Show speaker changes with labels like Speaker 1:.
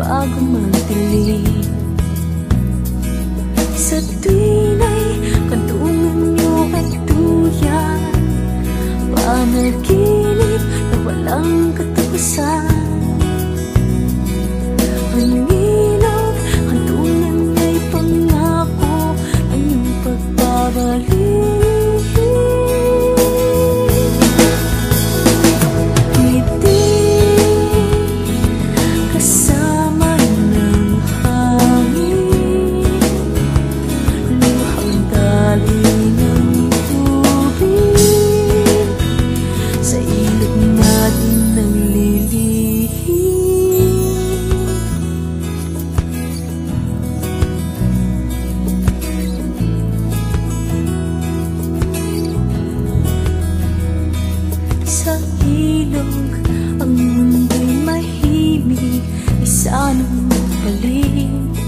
Speaker 1: bago magdilim ilog, ang mundo'y mahimik Isa nang mapaling